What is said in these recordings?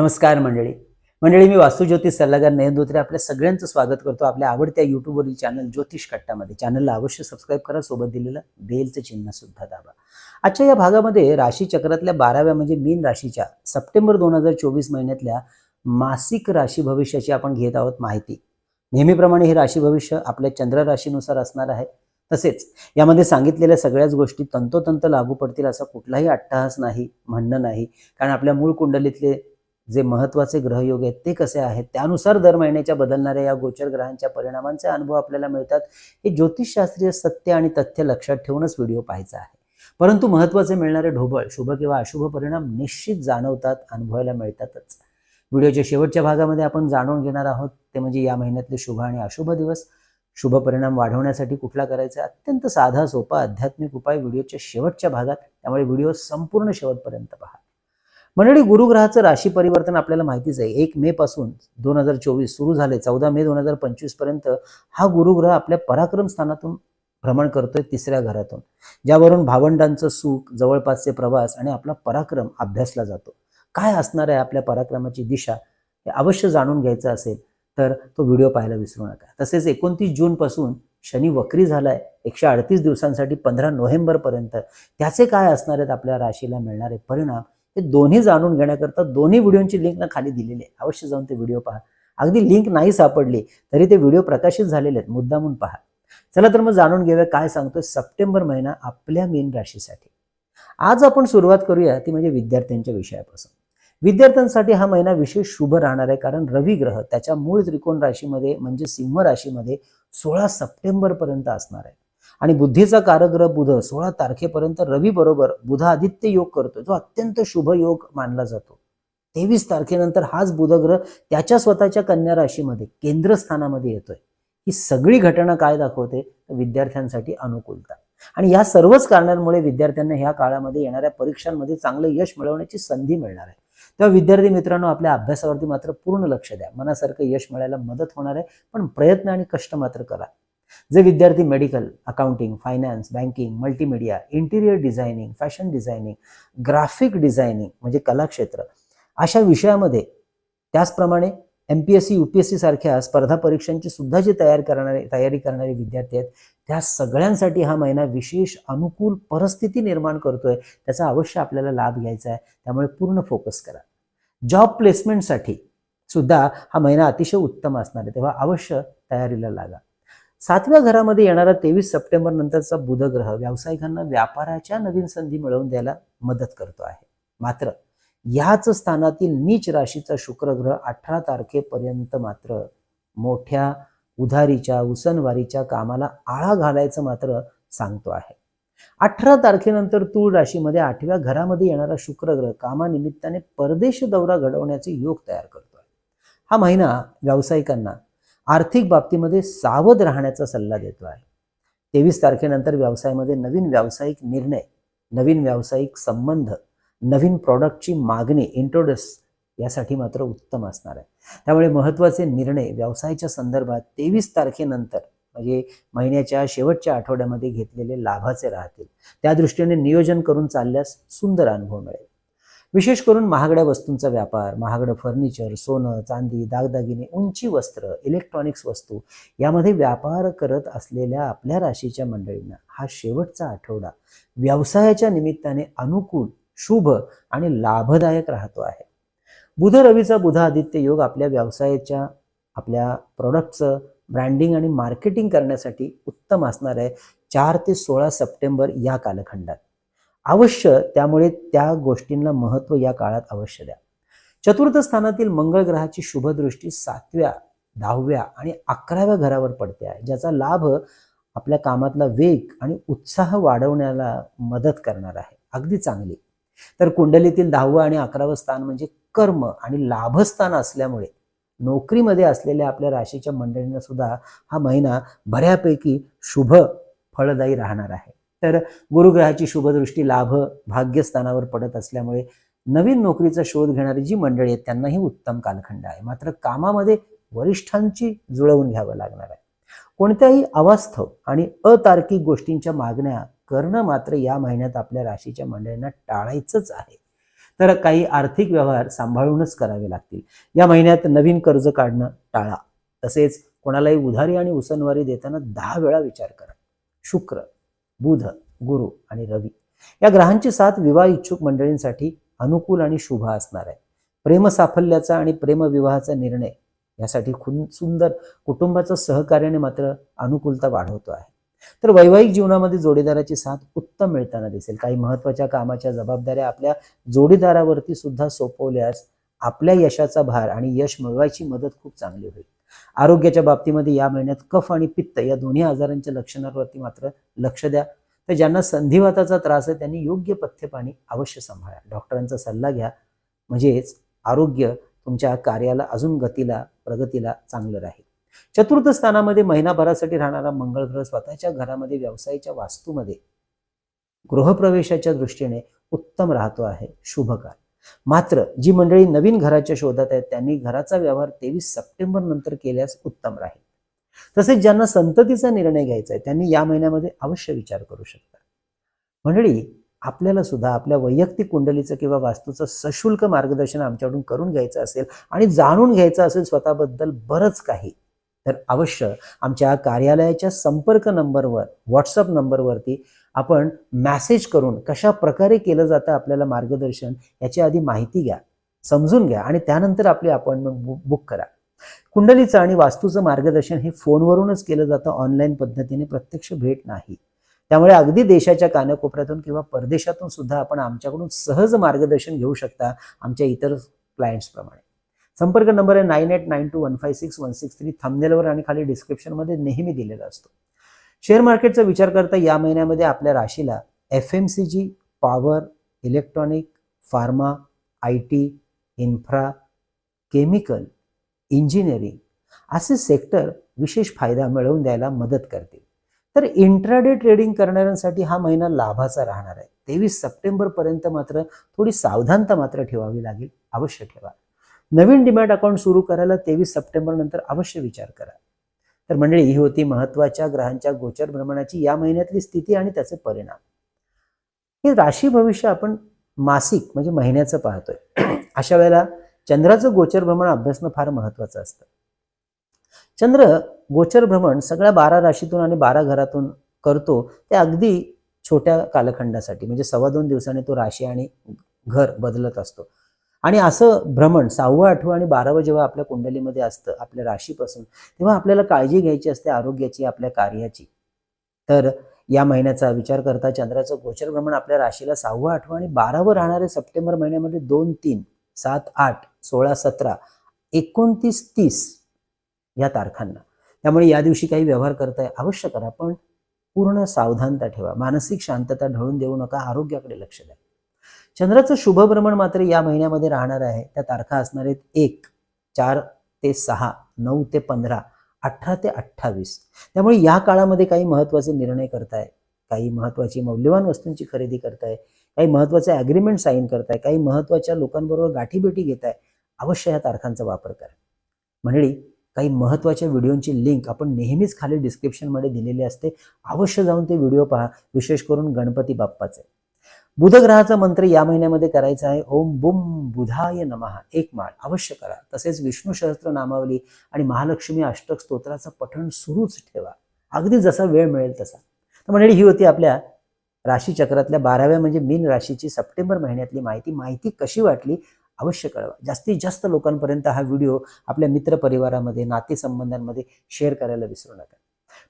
नमस्कार मंडळी. मंडळी मी वास्तुज्योतिष सल्लागार नयन धोत्रे आपल्या सगळ्यांचं स्वागत करतो आपल्या आवडत्या युट्यूबवरील चॅनल ज्योतिष कट्टामध्ये. चॅनलला अवश्य सबस्क्राईब करा सोबत दिलेलं बेलचं चिन्ह सुद्धा दाबा. आजच्या या भागामध्ये राशी चक्रातल्या बाराव्या म्हणजे मीन राशीच्या सप्टेंबर दोन हजार चोवीस महिन्यातल्या मासिक राशी भविष्याची आपण घेत आहोत माहिती. नेहमीप्रमाणे हे राशी भविष्य आपल्या चंद्र राशीनुसार असणार आहे. तसेच यामध्ये सांगितलेल्या सगळ्याच गोष्टी तंतोतंत लागू पडतील असा कुठलाही अट्टहास नाही म्हणणं नाही. कारण आपल्या मूळ कुंडलीतले जे महत्त्वाचे ग्रहयोग आहेत ते कसे आहेत त्यानुसार दर महिन्याच्या बदलणाऱ्या या गोचर ग्रहांच्या परिणामांचे अनुभव आपल्याला मिळतात हे ज्योतिषशास्त्रीय सत्य आणि तथ्य लक्षात ठेवूनच व्हिडिओ पाहायचा आहे. परंतु महत्त्वाचे मिळणारे ढोबळ शुभ किंवा अशुभ परिणाम निश्चित जाणवतात अनुभवायला मिळतातच. व्हिडिओच्या शेवटच्या भागामध्ये आपण जाणून घेणार आहोत ते म्हणजे या महिन्यातले शुभ आणि अशुभ दिवस. शुभ परिणाम वाढवण्यासाठी कुठला करायचा अत्यंत साधा सोपा आध्यात्मिक उपाय व्हिडिओच्या शेवटच्या भागात. त्यामुळे व्हिडिओ संपूर्ण शेवटपर्यंत पहा. मंडळी गुरुग्रहाचं राशी परिवर्तन आपल्याला माहितीच आहे. एक मे पासून दोन हजार चोवीस सुरू झाले चौदा मे दोन हजार पंचवीसपर्यंत हा गुरुग्रह आपल्या पराक्रम स्थानातून भ्रमण करतोय तिसऱ्या घरातून ज्यावरून भावंडांचं सुख जवळपासचे प्रवास आणि आपला पराक्रम अभ्यासला जातो. काय असणार आहे आपल्या पराक्रमाची दिशा हे अवश्य जाणून घ्यायचं असेल तर तो व्हिडिओ पाहायला विसरू नका. तसेच एकोणतीस जून पासून शनी वक्री झालाय. एकशे अडतीस दिवसांसाठी पंधरा नोव्हेंबर पर्यंत त्याचे काय असणार आहेत आपल्या राशीला मिळणारे परिणाम हे दोन्ही जाणून घेण्याकरता दोन्ही व्हिडिओची लिंक ना खाली दिलेली आहे. अवश्य जाऊन ते व्हिडिओ पहा. अगदी लिंक नाही सापडली तरी ते व्हिडिओ प्रकाशित झालेले आहेत. मुद्दामून पहा. चला तर मग जाणून घेऊया काय सांगतोय सप्टेंबर महिना आपल्या मीन राशीसाठी. आज आपण सुरुवात करूया ती म्हणजे विद्यार्थ्यांच्या विषयापासून. विद्यार्थ्यांसाठी हा महिना विशेष शुभ राहणार आहे कारण रवी ग्रह त्याच्या मूळ त्रिकोण राशीमध्ये म्हणजे सिंह राशीमध्ये सोळा सप्टेंबर पर्यंत असणार आहे. आणि बुद्धीचा कारग्रह बुध सोळा तारखेपर्यंत रवी बरोबर बुध आदित्य योग करतो जो अत्यंत शुभ योग मानला जातो. तेवीस तारखेनंतर हाच बुधग्रह त्याच्या स्वतःच्या कन्या राशीमध्ये केंद्रस्थानामध्ये येतोय. ही सगळी घटना काय दाखवते? विद्यार्थ्यांसाठी अनुकूलता. आणि या सर्वच कारणांमुळे विद्यार्थ्यांना ह्या काळामध्ये येणाऱ्या परीक्षांमध्ये चांगलं यश मिळवण्याची संधी मिळणार आहे. तेव्हा विद्यार्थी मित्रांनो आपल्या अभ्यासावरती मात्र पूर्ण लक्ष द्या. मनासारखं यश मिळायला मदत होणार आहे. पण प्रयत्न आणि कष्ट मात्र करा. जे विद्यार्थी medical accounting finance banking multimedia interior designing fashion designing graphic designing म्हणजे कलाक्षेत्र अशा विषयामध्ये त्याचप्रमाणे M P S C U P S C सारख्या स्पर्धा परीक्षांची सुद्धा जी तयार करणारे तयारी करणारे विद्यार्थी आहेत त्या सगळ्यांसाठी हा महिना विशेष अनुकूल परिस्थिती निर्माण करतोय त्याचा अवश्य आपल्याला लाभ घ्यायचा आहे त्यामुळे पूर्ण फोकस करा. जॉब प्लेसमेंटसाठी सुद्धा हा महिना अतिशय उत्तम असणार आहे तेव्हा अवश्य तयारीला लागा. सातव्या घरामध्ये येणारा तेवीस सप्टेंबर नंतरचा बुधग्रह व्यावसायिकांना व्यापाराच्या नवीन संधी मिळवून द्यायला मदत करतो आहे. मात्र याच स्थानातील नीच राशीचा शुक्रग्रह अठरा तारखेपर्यंत मात्र मोठ्या उधारीच्या उसनवारीच्या कामाला आळा घालायचं मात्र सांगतो आहे. अठरा तारखेनंतर तूळ राशीमध्ये आठव्या घरामध्ये येणारा शुक्रग्रह कामानिमित्ताने परदेश दौरा घडवण्याचे योग तयार करतो आहे. हा महिना व्यावसायिकांना आर्थिक बाबतीमध्ये सावध राहण्याचा सल्ला देतो आहे. तेवीस तारखेनंतर व्यवसायामध्ये नवीन व्यावसायिक निर्णय नवीन व्यावसायिक संबंध नवीन प्रॉडक्टची मागणी इंट्रोड्यूस यासाठी मात्र उत्तम असणार आहे. त्यामुळे महत्त्वाचे निर्णय व्यवसायाच्या संदर्भात तेवीस तारखेनंतर म्हणजे महिन्याच्या शेवटच्या आठवड्यामध्ये घेतलेले लाभाचे राहतील. त्या दृष्टीने नियोजन करून चालल्यास सुंदर अनुभव मिळेल. विशेष करून महागड्या वस्तूंचा व्यापार महागडं फर्निचर सोनं चांदी दागदागिने उंची वस्त्र इलेक्ट्रॉनिक्स वस्तू यामध्ये व्यापार करत असलेल्या आपल्या राशीच्या मंडळींना हा शेवटचा आठवडा व्यवसायाच्या निमित्ताने अनुकूल शुभ आणि लाभदायक राहतो आहे. बुध रवीचा बुध आदित्य योग आपल्या व्यवसायाच्या आपल्या प्रोडक्टचं ब्रँडिंग आणि मार्केटिंग करण्यासाठी उत्तम असणार आहे. चार ते सोळा सप्टेंबर या कालखंडात. अवश्य त्यामुळे त्या गोष्टींना महत्त्व या काळात अवश्य द्या. चतुर्थ स्थानातील मंगळ ग्रहाची शुभदृष्टी सातव्या दहाव्या आणि अकराव्या घरावर पडते आहे ज्याचा लाभ आपल्या कामातला वेग आणि उत्साह वाढवण्याला मदत करणार आहे. अगदी चांगली. तर कुंडलीतील दहावं आणि अकरावं स्थान म्हणजे कर्म आणि लाभस्थान असल्यामुळे नोकरीमध्ये असलेल्या आपल्या राशीच्या मंडळींना सुद्धा हा महिना बऱ्यापैकी शुभ फळदायी राहणार आहे. तर गुरुग्रहाची शुभदृष्टी लाभ भाग्यस्थानावर पडत असल्यामुळे नवीन नोकरीचा शोध घेणारी जी मंडळी आहेत त्यांनाही उत्तम कालखंड आहे. मात्र कामामध्ये वरिष्ठांची जुळवून घ्यावं लागणार आहे. कोणत्याही अवास्तव आणि अतार्किक गोष्टींच्या मागण्या करणं मात्र या महिन्यात आपल्या राशीच्या मंडळींना टाळायचंच आहे. तर काही आर्थिक व्यवहार सांभाळूनच करावे लागतील. या महिन्यात नवीन कर्ज काढणं टाळा. तसेच कोणालाही उधारी आणि उसनवारी देताना दहा वेळा विचार करा. शुक्र. बुध गुरु आणि रवी. या ग्रहांची साथ विवाह इच्छुक मंडळींसाठी अनुकूल आणि शुभ असणार आहे. प्रेम साफल्याचा आणि प्रेमविवाहाचा निर्णय यासाठी खूप सुंदर कुटुंबाचं सहकार्याने मात्र अनुकूलता वाढवतो आहे. तर वैवाहिक जीवनामध्ये जोडीदाराची साथ उत्तम मिळताना दिसेल. काही महत्त्वाच्या कामाच्या जबाबदाऱ्या आपल्या जोडीदारावरती सुद्धा सोपवल्यास आपल्या यशाचा भार आणि यश मिळवायची मदत खूप चांगली होईल. आरोग्याच्या बाबतीमध्ये या महिन्यात कफ आणि पित्त या दोन्ही आजारांच्या लक्षणांवरती मात्र लक्ष द्या. तर ज्यांना संधिवाताचा त्रास आहे त्यांनी योग्य पथ्य पाणी अवश्य सांभाळा. डॉक्टरांचा सल्ला घ्या. म्हणजेच आरोग्य तुमच्या कार्याला अजून गतीला प्रगतीला चांगलं राहील. चतुर्थ स्थानामध्ये महिनाभरासाठी राहणारा मंगळ ग्रह स्वतःच्या घरामध्ये व्यवसायाच्या वास्तूमध्ये गृहप्रवेशाच्या दृष्टीने उत्तम राहतो आहे. शुभ काळ मात्र जी मंडळी नवीन घराच्या शोधात आहेत त्यांनी घराचा व्यवहार तेवीस सप्टेंबर नंतर केल्यास उत्तम राहील. तसेच ज्यांना संततीचा निर्णय घ्यायचा आहे त्यांनी या महिन्यामध्ये अवश्य विचार करू शकता. मंडळी आपल्याला सुद्धा आपल्या वैयक्तिक कुंडलीचं किंवा वास्तूचं सशुल्क मार्गदर्शन आमच्याकडून करून घ्यायचं असेल आणि जाणून घ्यायचं असेल स्वतःबद्दल बरंच काही तर अवश्य आमच्या कार्यालयाच्या संपर्क नंबरवर व्हॉट्सअप नंबरवरती आपण मॅसेज करून कशा प्रकारे केलं जातं आपल्याला मार्गदर्शन याची आधी माहिती घ्या समजून घ्या आणि त्यानंतर आपली अपॉइंटमेंट बुक करा. कुंडलीचं आणि वास्तूचं मार्गदर्शन हे फोनवरूनच केलं जातं ऑनलाईन पद्धतीने प्रत्यक्ष भेट नाही. त्यामुळे अगदी देशाच्या कानाकोपऱ्यातून किंवा परदेशातून सुद्धा आपण आमच्याकडून सहज मार्गदर्शन घेऊ शकता आमच्या इतर क्लायंट्सप्रमाणे संपर्क नंबर आहे nine eight nine two one five six one six three थंबनेलवर आणि खाली डिस्क्रिप्शनमध्ये नेहमी दिलेला असतो. शेअर मार्केटचा विचार करता या महिन्यामध्ये आपल्या राशीला F M C G power electronic pharma I T infra chemical engineering असे सेक्टर विशेष फायदा मिळवून द्यायला मदत करतील. तर इंट्राडे ट्रेडिंग करणाऱ्यांसाठी हा महिना लाभाचा राहणार आहे. तेवीस सप्टेंबरपर्यंत मात्र थोडी सावधानता मात्र ठेवावी लागेल. अवश्य ठेवा. नवीन डिमॅट अकाउंट सुरू करायला तेवीस सप्टेंबर नंतर अवश्य विचार करा. तर मंडळी ही होती महत्त्वाच्या ग्रहांच्या गोचर भ्रमणाची या महिन्यातली स्थिती आणि त्याचे परिणाम. हे राशी भविष्य आपण मासिक म्हणजे महिन्याचं पाहतोय. अशा वेळेला चंद्राचं गोचर भ्रमण अभ्यासणं फार महत्वाचं असतं. चंद्र गोचर भ्रमण सगळ्या बारा राशीतून आणि बारा घरातून करतो ते अगदी छोट्या कालखंडासाठी म्हणजे सव्वा दोन दिवसांनी तो राशी आणि घर बदलत असतो. आणि असं भ्रमण सहावं आठवं आणि बारावं जेव्हा आपल्या कुंडलीमध्ये असतं आपल्या राशीपासून तेव्हा आपल्याला काळजी घ्यायची असते आरोग्याची आपल्या कार्याची. तर या महिन्याचा विचार करता चंद्राचं गोचर भ्रमण आपल्या राशीला सहावं आठवं आणि बारावं राहणारे सप्टेंबर महिन्यामध्ये दोन तीन सात आठ सोळा सतरा एकोणतीस तीस या तारखांना. त्यामुळे या दिवशी काही व्यवहार करताय अवश्य करा पण पूर्ण सावधानता ठेवा. मानसिक शांतता ढळून देऊ नका आरोग्याकडे लक्ष द्या. चंद्राचं शुभभ्रमण मात्र या महिन्यामध्ये राहणार आहे. त्या तारखा असणार आहेत एक चार ते सहा नऊ ते पंधरा अठरा ते अठ्ठावीस. त्यामुळे या काळामध्ये काही महत्त्वाचे निर्णय करताय काही महत्त्वाची मौल्यवान वस्तूंची खरेदी करताय काही महत्त्वाचे ॲग्रीमेंट साईन करताय काही महत्त्वाच्या लोकांबरोबर गाठीभेटी घेताय अवश्य या तारखांचा वापर करा. मंडळी काही महत्त्वाच्या व्हिडिओंची लिंक आपण नेहमीच खाली डिस्क्रिप्शनमध्ये दिलेली असते. अवश्य जाऊन ते व्हिडिओ पहा विशेष करून गणपती बाप्पाचे. बुधग्रहाचा मंत्र या महिन्यामध्ये करायचा आहे. ओम बुम बुधाय नमहा एक माळ अवश्य करा. तसेच विष्णू सहस्त्र नामावली आणि महालक्ष्मी अष्टक स्तोत्राचं पठण सुरूच ठेवा. अगदी जसा वेळ मिळेल तसा. तर मंडळी ही होती आपल्या राशीचक्रातल्या बाराव्या म्हणजे मीन राशीची सप्टेंबर महिन्यातली माहिती. माहिती कशी वाटली? अवश्य कळवा. जास्तीत जास्त लोकांपर्यंत हा व्हिडिओ आपल्या मित्रपरिवारामध्ये नातेसंबंधांमध्ये शेअर करायला विसरू नका.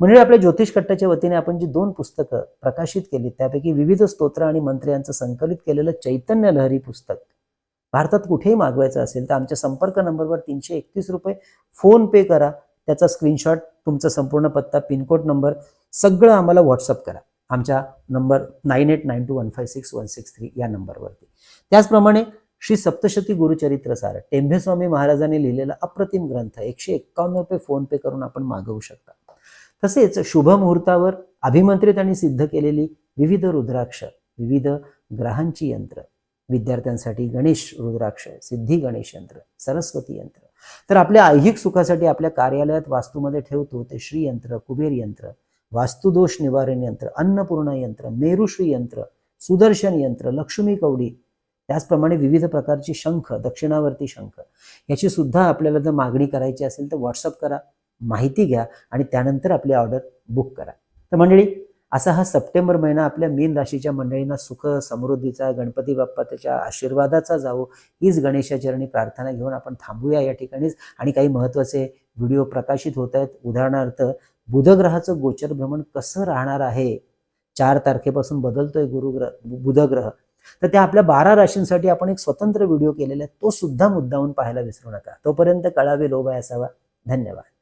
म्हणजे आपल्या ज्योतिष कट्टाच्या वतीने आपण जी दोन पुस्तकं प्रकाशित केली त्यापैकी विविध स्तोत्र आणि मंत्र यांचं संकलित केलेलं चैतन्य लहरी पुस्तक. भारतात कुठेही मागवायचं असेल तर आमच्या संपर्क नंबरवर तीनशे एकतीस रुपये फोन पे करा. त्याचा स्क्रीनशॉट तुमचा संपूर्ण पत्ता पिनकोड नंबर सगळं आम्हाला व्हॉट्सअप करा. आमच्या number nine eight nine two one five six one six three या नंबरवरती. त्याचप्रमाणे श्री सप्तशती गुरुचरित्र सार टेंभेस्वामी महाराजांनी लिहिलेला अप्रतिम ग्रंथ एकशे एक्कावन्न रुपये फोन पे करून आपण मागवू शकता. तसेच शुभ मुहूर्तावर अभिमंत्रित आणि सिद्ध केलेली विविध रुद्राक्ष विविध ग्रहांची यंत्र. विद्यार्थ्यांसाठी गणेश रुद्राक्ष सिद्धी गणेश यंत्र सरस्वती यंत्र. तर आपल्या ऐहिक सुखासाठी आपल्या कार्यालयात वास्तूमध्ये ठेवतो ते श्रीयंत्र कुबेर यंत्र वास्तुदोष निवारण यंत्र अन्नपूर्ण यंत्र मेरुश्री यंत्र सुदर्शन यंत्र लक्ष्मी कवडी त्याचप्रमाणे विविध प्रकारची शंख दक्षिणावर्ती शंख. याची सुद्धा आपल्याला जर मागणी करायची असेल तर व्हॉट्सअप करा. माहिती घ्या आणि त्यानंतर आपली ऑर्डर बुक करा. तर मंडळी असा हा सप्टेंबर महिना आपल्या मीन राशीच्या मंडळींना सुख समृद्धीचा गणपती बाप्पा त्याच्या आशीर्वादाचा जावो हीच गणेशाचरणी प्रार्थना घेऊन आपण थांबूया या ठिकाणीच. आणि काही महत्त्वाचे व्हिडिओ प्रकाशित होत आहेत. उदाहरणार्थ बुधग्रहाचं गोचर भ्रमण कसं राहणार आहे? चार तारखेपासून बदलतोय गुरुग्रह बुधग्रह. तर त्या आपल्या बारा राशींसाठी आपण एक स्वतंत्र व्हिडिओ केलेला आहे. तो सुद्धा मुद्दाहून पाहायला विसरू नका. तोपर्यंत कळावे लोभाय असावा. धन्यवाद.